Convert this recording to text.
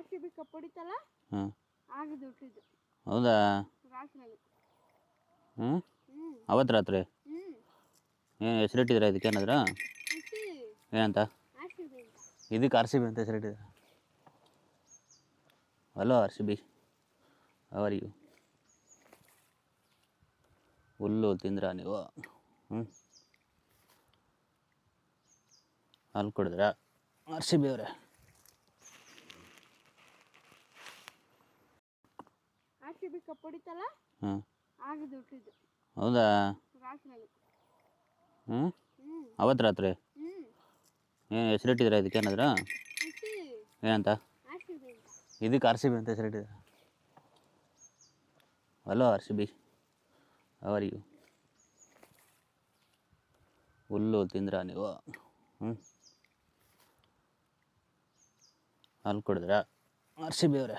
R C B cup ಹೊಡಿತಲ್ಲ ಹಾಂ ಆಗ ದುಡ್ಡಿದ್ದು ಹೌದಾ ಹ್ಞೂ ಅವತ್ತು ರಾತ್ರಿ? ಏನು ಹೆಸರಿಟ್ಟಿದ್ರ ಇದಕ್ಕೆ ಏನಾದ್ರ? ಏನಂತ? ಇದಕ್ಕೆ ಆರ್ ಸಿ ಬಿ ಅಂತ ಹೆಸರಿಟ್ಟಿದ್ರ hello R C B. How are you ಹುಲ್ಲು ತಿಂದ್ರಾ ನೀವು? ಹ್ಞೂ ಹಾಲು ಕುಡಿದ್ರಾ? ಆರ್ ಸಿ ಬಿ ಅವರೇ. ಆರ್ ಸಿ ಬಿ ಕಪ್ ಹೊಡಿತಲ್ಲ? ಹಾಂ ಆಗ ದುಡ್ಡಿದ್ದು ಹೌದಾ? ಹ್ಞೂ ಅವತ್ತು ರಾತ್ರಿ? ಏನು ಹೆಸರಿಟ್ಟಿದ್ರ ಇದಕ್ಕೆ ಏನಾದ್ರ? ಏನಂತ? ಇದಕ್ಕೆ ಆರ್ ಸಿ ಬಿ ಅಂತ ಹೆಸರಿಟ್ಟಿದ್ರ hello R C B. How are you ಹುಲ್ಲು ತಿಂದ್ರಾ ನೀವು? ಹ್ಞೂ ಹಾಲು ಕುಡಿದ್ರಾ? ಆರ್ ಸಿ ಬಿ ಅವರೇ.